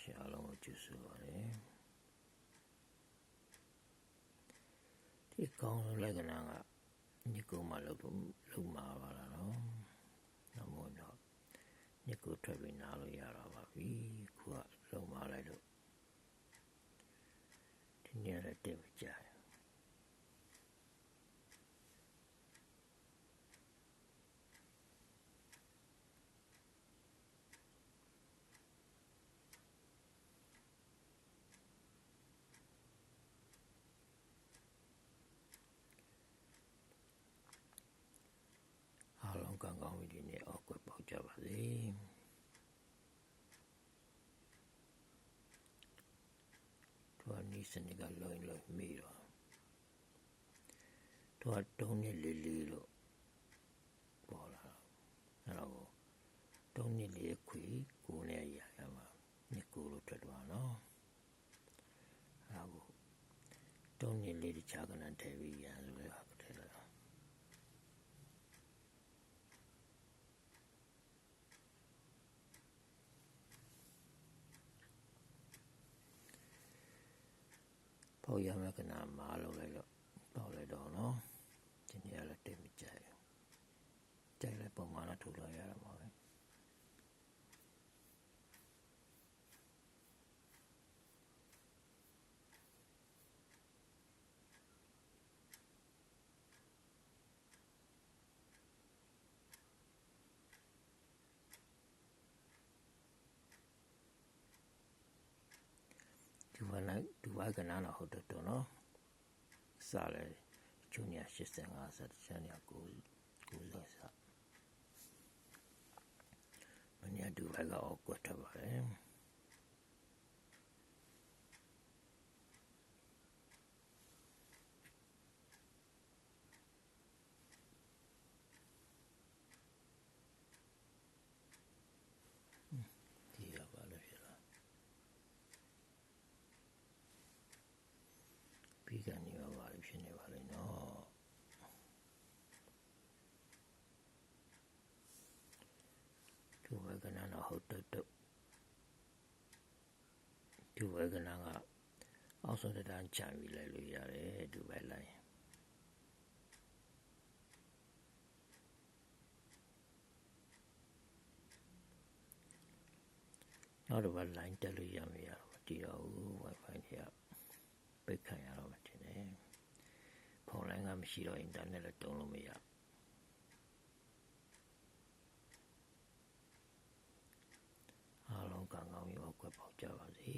ရှင်အားလုံးကိုကျေးဇူးပါတယ်ဒီကောင်းလက်ကနာကညကိုမှလောက်လို့လုံမှာပါလားနော်နောက်မို့တော့ညကိုထွက်ပြီးနားလို့ရတော့ပါပြီခုကလုံမှာလိုက်လို့ဒီနေ့ရက်တည်းမကြရအားလုံး ကောင်းကောင်းဒီနေ့အောက်ကွယ်ပေါက်ကြပါစေသူကနီးစနစ်ကလွင်လွင်မိတော့သူကတုံးနဲ့လေးလေးလို့ပေါ်လာအဲ့တော့တုံးနဲ့လေးခွေကိုနဲ့ရရမှာညကိုလို့ထွက်သွားနော်အဲ့ဒါတုံးနဲ့လေးတခြားကနထည့်ပြီးရန်ဆိုရတာထည့်လိုက် ပေါ့ရမယ်ကနာမာလုံးလိုက်တော့ပေါ့လိုက်တော့နော်ဒီနေ့လည်းတိတ်မကြိုက်ဘူးကြိုက်လိုက်ပုံမှန်တော့ထုတ်လို့ရတာမှာပဲ ဒီဝလိုက်ဒီဝကနာတော့ဟုတ်တော့တော့နော်စားလေဂျူနီယာ85ဆက်ချန်ရကိုကိုလို့စားမင်းရဒီဝကတော့ကွတ်တော့ပါတယ်ဒီရပါလို့ရလား ပြီးကနေပါပါလိဖြစ်နေပါလိမ့်နော်ဒီ ဝေကနာတော့ဟုတ်တော့တော့ဒီဝေကနာကအောက်ဆုံးတန်းချန်ပြီးလိုက်လို့ရတယ်ဒီဘက်လိုက်နောက်တော့ line တက်လို့ရမရတော့မတည်တော့ဘူး wifi တွေကပိတ်ခံရတော့မှတင်တယ်ဖုန်းလိုင်းကမရှိတော့အင်တာနက်လည်းတုံးလို့မရအားလုံး ကောင်းကောင်းရောကွက်ပေါက်ကြပါစေ